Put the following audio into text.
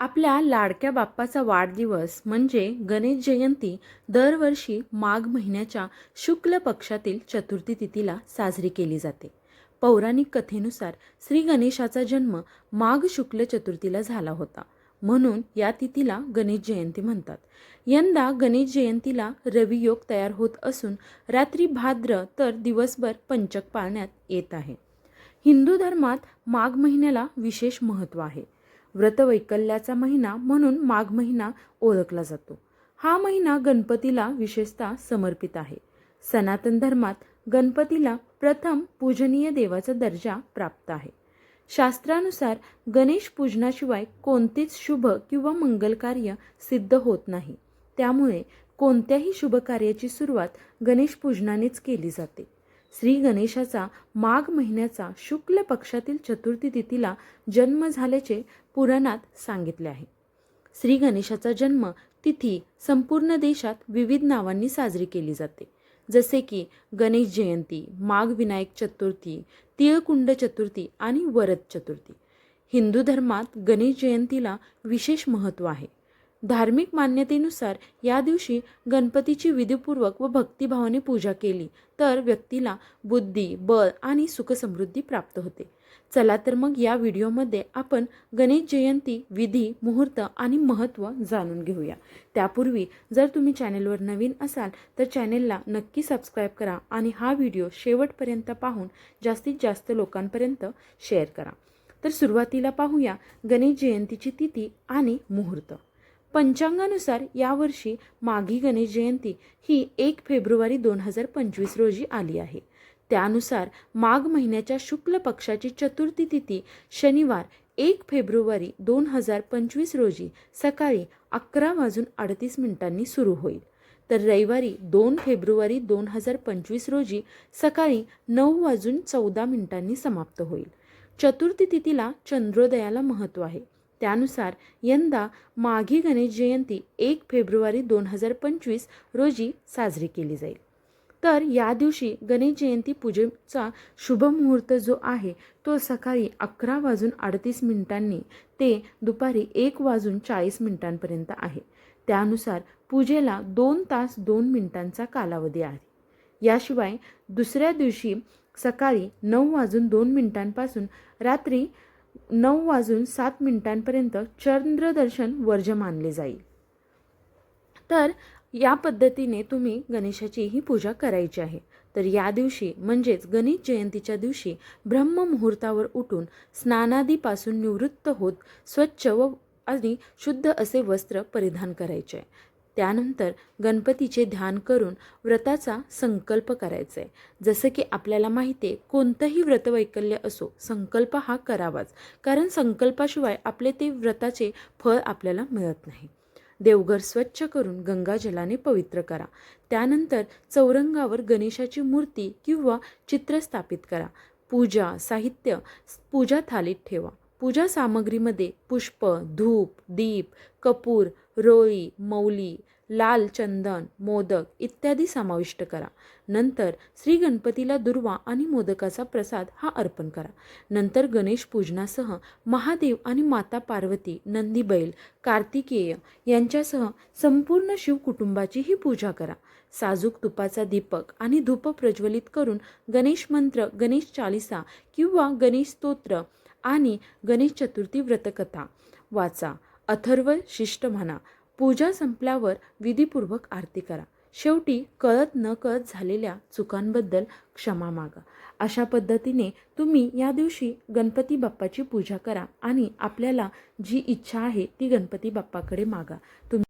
आपल्या लाडक्या बाप्पाचा वाढदिवस म्हणजे गणेश जयंती दरवर्षी माघ महिन्याच्या शुक्ल पक्षातील चतुर्थी तिथीला साजरी केली जाते. पौराणिक कथेनुसार श्री गणेशाचा जन्म माघ शुक्ल चतुर्थीला झाला होता. म्हणून या तिथीला गणेश जयंती म्हणतात. यंदा गणेश जयंतीला रवियोग तयार होत असून रात्री भाद्र तर दिवसभर पंचक पाळण्यात येत आहे. हिंदू धर्मात माघ महिन्याला विशेष महत्त्व आहे. व्रतवैकल्याचा महिना म्हणून माघ महिना ओळखला जातो. हा महिना गणपतीला विशेषतः समर्पित आहे. सनातन धर्मात गणपतीला प्रथम पूजनीय देवाचा दर्जा प्राप्त आहे. शास्त्रानुसार गणेश पूजनाशिवाय कोणतेच शुभ किंवा मंगल कार्य सिद्ध होत नाही. त्यामुळे कोणत्याही शुभ कार्याची सुरुवात गणेश पूजनानेच केली जाते. श्री गणेशाचा माघ महिन्याचा शुक्ल पक्षातील चतुर्थी तिथीला जन्म झाल्याचे पुराणात सांगितले आहे. श्री गणेशाचा जन्म तिथी संपूर्ण देशात विविध नावांनी साजरी केली जाते. जसे की गणेश जयंती माघ विनायक चतुर्थी तिळकुंड चतुर्थी आणि वरद चतुर्थी. हिंदू धर्मात गणेश जयंतीला विशेष महत्त्व आहे. धार्मिक मान्यतेनुसार या दिवशी गणपतीची विधीपूर्वक व भक्तिभावाने पूजा केली. तर व्यक्तीला बुद्धी बळ आणि सुखसमृद्धी प्राप्त होते. चला तर मग या व्हिडिओमध्ये आपण गणेश जयंती विधी मुहूर्त आणि महत्त्व जाणून घेऊया. त्यापूर्वी जर तुम्ही चॅनेलवर नवीन असाल तर चॅनेलला नक्की सबस्क्राईब करा आणि हा व्हिडिओ शेवटपर्यंत पाहून जास्तीत जास्त लोकांपर्यंत शेअर करा. तर सुरुवातीला पाहूया गणेश जयंतीची तिथी आणि मुहूर्त. पंचांगानुसार यावर्षी माघी गणेश जयंती ही एक फेब्रुवारी दोन हजार पंचवीस रोजी आली आहे. त्यानुसार माघ महिन्याच्या शुक्ल पक्षाची चतुर्थी तिथी शनिवार एक फेब्रुवारी दोन हजार पंचवीस रोजी सकाळी अकरा वाजून अडतीस मिनिटांनी सुरू होईल. तर रविवारी दोन फेब्रुवारी दोन हजार पंचवीस रोजी सकाळी नऊ वाजून चौदा मिनिटांनी समाप्त होईल. चतुर्थी तिथीला चंद्रोदयाला महत्त्व आहे. त्यानुसार यंदा माघी गणेश जयंती एक फेब्रुवारी दोन हजार पंचवीस रोजी साजरी केली जाईल. तर या दिवशी गणेश जयंती पूजेचा शुभ मुहूर्त जो आहे तो सकाळी अकरा वाजून अडतीस मिनिटांनी ते दुपारी एक वाजून चाळीस मिनिटांपर्यंत आहे. त्यानुसार पूजेला दोन तास दोन मिनिटांचा कालावधी आहे. याशिवाय दुसऱ्या दिवशी सकाळी नऊ वाजून दोन मिनिटांपासून रात्री नऊ वाजून सात मिनिटांपर्यंत चंद्रदर्शन वर्ज मानले जाईल. तर या पद्धतीने तुम्ही गणेशाची ही पूजा करायची आहे. तर या दिवशी म्हणजेच गणेश जयंतीच्या दिवशी ब्रह्ममुहूर्तावर उठून स्नानादीपासून निवृत्त होत स्वच्छ व आणि शुद्ध असे वस्त्र परिधान करायचे आहे. त्यानंतर गणपतीचे ध्यान करून व्रताचा संकल्प करायचा आहे. जसं की आपल्याला माहिती आहे कोणतंही व्रतवैकल्य असो संकल्प हा करावाच. कारण संकल्पाशिवाय आपले ते व्रताचे फळ आपल्याला मिळत नाही. देवघर स्वच्छ करून गंगाजलाने पवित्र करा. त्यानंतर चौरंगावर गणेशाची मूर्ती किंवा चित्र स्थापित करा. पूजा साहित्य पूजा थालीत ठेवा. पूजा सामग्रीमध्ये पुष्प धूप दीप कपूर रोळी मौली लाल चंदन मोदक इत्यादी समाविष्ट करा. नंतर श्री गणपतीला दुर्वा आणि मोदकाचा प्रसाद हा अर्पण करा. नंतर गणेश पूजनासह महादेव आणि माता पार्वती नंदीबैल कार्तिकेय यांच्यासह संपूर्ण शिवकुटुंबाची ही पूजा करा. साजूक तुपाचा दीपक आणि धूप प्रज्वलित करून गणेश मंत्र गणेश चालिसा किंवा गणेश स्तोत्र आणि गणेश चतुर्थी व्रतकथा वाचा. अथर्व शिष्ट म्हणा. पूजा संपल्यावर विधीपूर्वक आरती करा. शेवटी कळत न कळत झालेल्या चुकांबद्दल क्षमा मागा. अशा पद्धतीने तुम्ही या दिवशी गणपती बाप्पाची पूजा करा आणि आपल्याला जी इच्छा आहे ती गणपती बाप्पाकडे मागा. तुम्ही